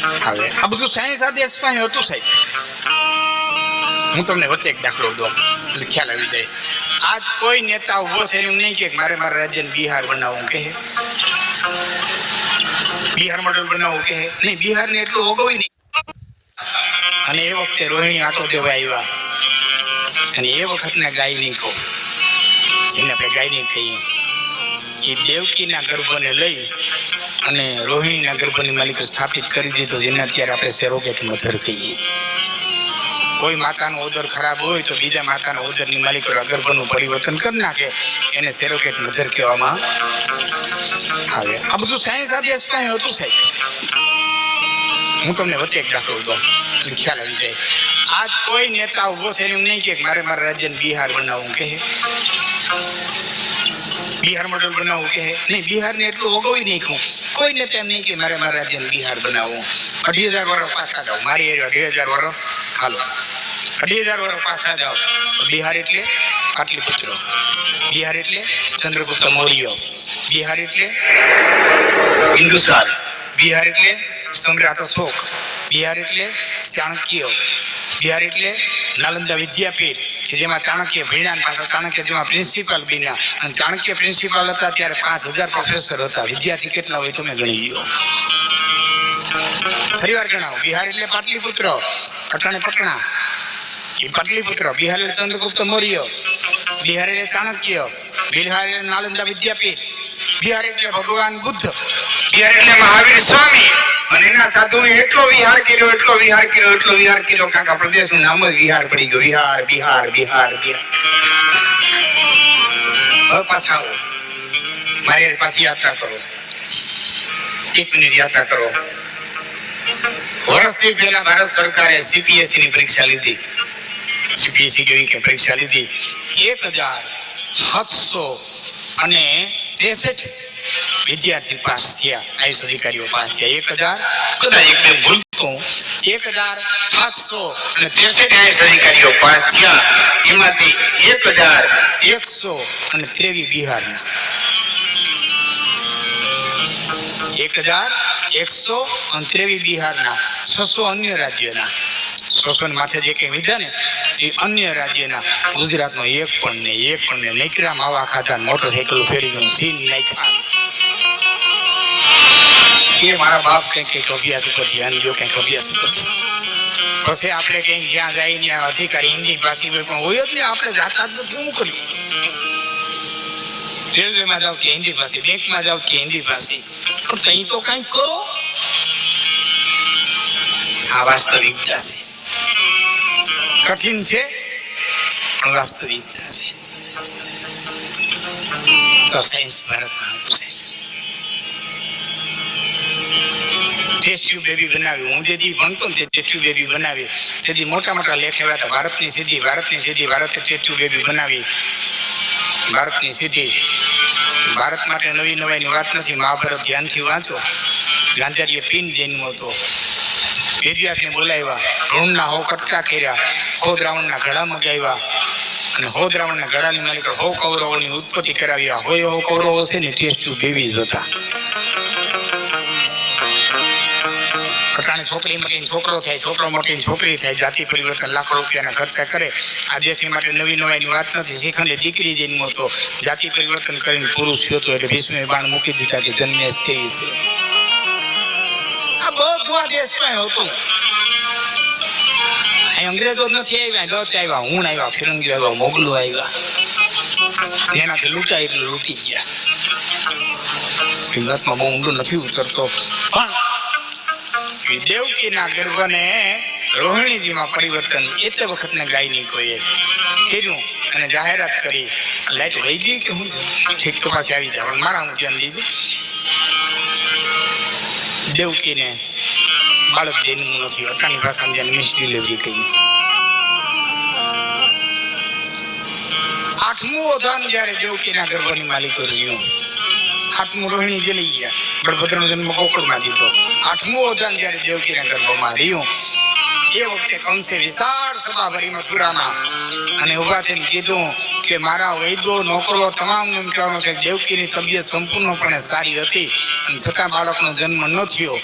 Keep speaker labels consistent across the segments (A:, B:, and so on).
A: હવે આ બધું સાયન્સ સાથે એક્સપાયર હતું સાહેબ. હું તમને વચ્ચે એક દાખલો દઉં, એટલે ખ્યાલ આવી જાય. આજ કોઈ નેતા ઊભો છે એમ નહીં કે મારે મારા રાજ્યને બિહાર બનાવવું કહે. બિહાર મોડલ બનાવવું કહે. નહીં, બિહારને એટલું ઓગવી નહીં. અને એ વખતે રોહિણી આટો દેવા આવ્યા. અને એ વખતના ગાયની કહો જેને આપણે ગાયની કહીએ, એ દેવકીના ગર્ભને લઈ અને રોહિણીના ગર્ભની માલિકો સ્થાપિત કરી દીધો, જેને અત્યારે આપણે સેરોગેટ મધર કહીએ. કોઈ માતાનો ઓદર ખરાબ હોય તો બીજા માતાના ઓદરની માલિક ગર્ભનું પરિવર્તન કરી નાખે, એને સેરોગેટ મધર કહેવામાં આવે. આ બધું સાયન્સ સાથે કાંઈ હતું સાહેબ? હું તમને વચ્ચે એક દાખલો દઉં ખ્યાલ આવી જાય. આજ કોઈ નેતા ઊભો છે એમ નહીં કે મારે મારા રાજ્યને બિહાર બનાવવું કહે. બિહાર મોડલ બનાવવું કે નહીં બિહારને એટલું ઓગવી નહીં કહું કોઈ નેતા એમ નહીં કે મારે મારા રાજ્યને બિહાર બનાવવું. અઢી હજાર વર્ષ પાછા જાઓ. મારી એરિયા અઢી હજાર વર્ષ હાલો. અઢી હજાર વર્ષ પાછા જાઓ. બિહાર એટલે પાટલીપુત્ર. બિહાર એટલે ચંદ્રગુપ્ત મૌર્ય. બિહાર એટલે હિન્દુસ્તાન. બિહાર એટલે સમ્રાટ અશોક. બિહાર એટલે ચાણક્ય. બિહાર એટલે નાલંદા વિદ્યાપીઠ. કે જેમાં ચાણક્ય ભણ્યા પાસે ચાણક્ય જેમાં પ્રિન્સિપાલ બન્યા અને ચાણક્ય પ્રિન્સિપાલ હતા ત્યારે પાંચ હજાર પ્રોફેસર હતા. વિદ્યાર્થી કેટલા હોય તમે ગણી લ્યો. ફરી વાર ગણાવો બિહાર એટલે પાટલીપુત્ર. અટાણે પટણા. એ પાટલીપુત્ર. બિહાર એટલે ચંદ્રગુપ્ત મૌર્ય. બિહાર એટલે ચાણક્ય. બિહાર એટલે નાલંદા વિદ્યાપીઠ. બિહાર એટલે ભગવાન બુદ્ધ. બિહાર એટલે મહાવીર સ્વામી. અને એના સાધુ એટલો વિહાર કર્યો, એટલો વિહાર કર્યો, એટલો વિહાર કર્યો કાકા પ્રદેશનું નામ જ વિહાર પડી ગયો. વિહાર બિહાર બિહાર બિહાર પાછા આવો. મારે પાછી યાત્રા કરો. એક મિનિટ યાત્રા કરો. વર્ષથી પહેલા ભારત સરકારે સીપીએસસી ની પરીક્ષા લીધી. સીપીએસસી કેવી કે પરીક્ષા લીધી? એક હજાર સાતસો અને ત્રેસઠ વિદ્યાર્થી પાસ થયા. આઈસ અધિકારીઓ પાસ થયા. એક હજાર કદાચ એક બે ભૂલતું એક હજાર સાતસો અને ત્રેસઠ આઈસ અધિકારીઓ પાસ થયા. એમાંથી એક હજાર એકસો અને ત્રેવીસ બિહારના. એક હજાર એકસો અને ત્રેવીસ બિહારના. છસો અન્ય રાજ્યના. શોષણ માથે જે કંઈ લીધા ને એ અન્ય રાજ્યના. ગુજરાતનો એક પણ ને એક પણ ને નૈકરા આવા ખાતા મોટરસાઇકલ ફેરી સીન નાખ્યા. એ મારા બાપ કંઈક કંઈક અભ્યાસ ઉપર ધ્યાન દો કંઈક અભ્યાસ ઉપર પછી આપણે કંઈક જ્યાં જાય અધિકારી હિન્દી ભાષી કોઈ પણ હોય જ ને આપણે જાતા જ નથી શું કરીએ રેલવેમાં જાઓ કે હિન્દી ભાષી, બેંકમાં જાઓ કે હિન્દી ભાષી, પણ કંઈ તો કંઈક કરો. આ વાસ્તવિકતા છે. કઠિન છે વાસ્તવિકતા છે. તો સાયન્સ ભારતમાં હતું છે ટેસ્ટ્યુ બેબી બનાવી હું જે ભણતો ને તે ટેસ્ટ્યુ બેબી બનાવી. તેથી મોટા મોટા લેખ આવ્યા હતા, ભારતની સિદ્ધિ ભારતની સિદ્ધિ ભારતે ટેસ્ટ્યુ બેબી બનાવી. ભારતની સિદ્ધિ ભારત માટે નવી નવાઈની વાત નથી, મહાભારત ધ્યાનથી વાંચો. ગાંધારીએ પિન જન્મો હતો. વેદવ્યાસને બોલાવ્યા. ઋણના હો કટકા કર્યા. હો દ્રાવણના ઘડા મગાવ્યા. અને હો દ્રાવણના ઘડાની માલિક હો કૌરવોની ઉત્પત્તિ કરાવ્યા હોય હો કૌરવો છે ને ટેસ્ટ્યુ બેબી જ હતા. કટાણે છોકરી માટે છોકરો થાય, છોકરો મોટી છોકરી થાય, જાતિ પરિવર્તન, લાખો રૂપિયાના ખર્ચા કરે. આ દેશની માટે નવી નવાઈની વાત નથી. શીખંડે દીકરી જન્મો હતો. જાતિ પરિવર્તન કરીને પુરુષ થયો હતો એટલે ભીષ્મે બાણ મૂકી દીધા કે જન્મે સ્ત્રી છે. આ બધું આ દેશમાં હતું. અંગ્રેજો નથી આવ્યા ગત આવ્યા, હું આવ્યા, ફિરંગીઓ આવ્યા, મોગલો આવ્યા. જેનાથી લૂંટાય એટલે લૂંટી ગયા. વિગતમાં બહુ નથી ઉતરતો. પણ દેવકીના ગર્ભને રોહિણીજીમાં પરિવર્તન એ તે વખતને ગાયની કોઈએ કર્યું અને જાહેરાત કરી. લાઈટ વહી ગઈ કે હું? ઠીક, તો પાછી આવી પણ મારા હું ધ્યાન દીધું. દેવકીને બાળક જન્મ નથી. અટાની ભાષામાં જેને મિસ ડિલિવરી કહી આઠમું અધાન જ્યારે દેવકીના ગર્ભની માલિકો રહ્યું આઠમું રોહિણી જલી ગયા. બળભદ્રનો જન્મ કોકળમાં દીધો આઠમું અવધાન જ્યારે દેવકીના ગર્ભમાં રહ્યું, એ વખતે કંસે વિશાળ સભા ભરી મથુરામાં અને ઊભા થઈને કીધું કે મારા વૈદો નોકરો તમામ એમ કહેવાનું છે દેવકીની તબિયત સંપૂર્ણપણે સારી હતી અને છતાં બાળકનો જન્મ ન થયો.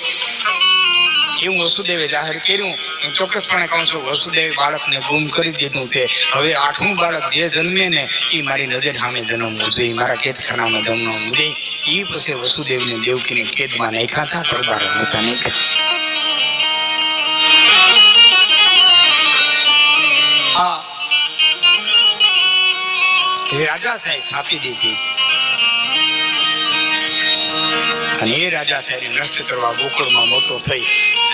A: એવું વસુદેવે જાહેર કર્યું ચોક્કસપણે કહું છું, વસુદેવે બાળકને ગુમ કરી દીધું છે. હવે આઠમું બાળક જે જન્મે ને એ મારી નજર સામે જન્મવું જોઈએ મારા કેદખાનામાં જન્મવું જોઈએ એ પછી વસુદેવને દેવકીને કેદમાં નાખ્યા હતા પરબારો નહોતા નાખ્યા. રાજા સાહેબ છાપી દીધી. અને એ રાજા સાહેબ નષ્ટ કરવા ગોકુળમાં મોટો થઈ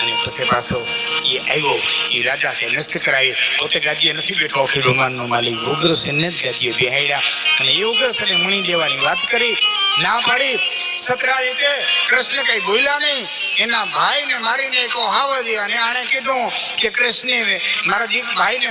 A: અને પછી પાછો એ આવ્યો. એ રાજા સાહેબ નષ્ટ કરાવી. પોતે ગાદીએ નથી બેઠો. અખિલ ભગવાનનો માલિક ઉગ્રસેનને જ ગાદીએ બેહાડ્યા. અને એ ઉગ્રસેને મણી દેવાની વાત કરી. ના પાડી. સતરાજીતે કૃષ્ણ કઈ બોલ્યા નહીં. એના ભાઈને મારીને કહો હાવા દે. અને આણે કીધું કે કૃષ્ણે મારા ભાઈને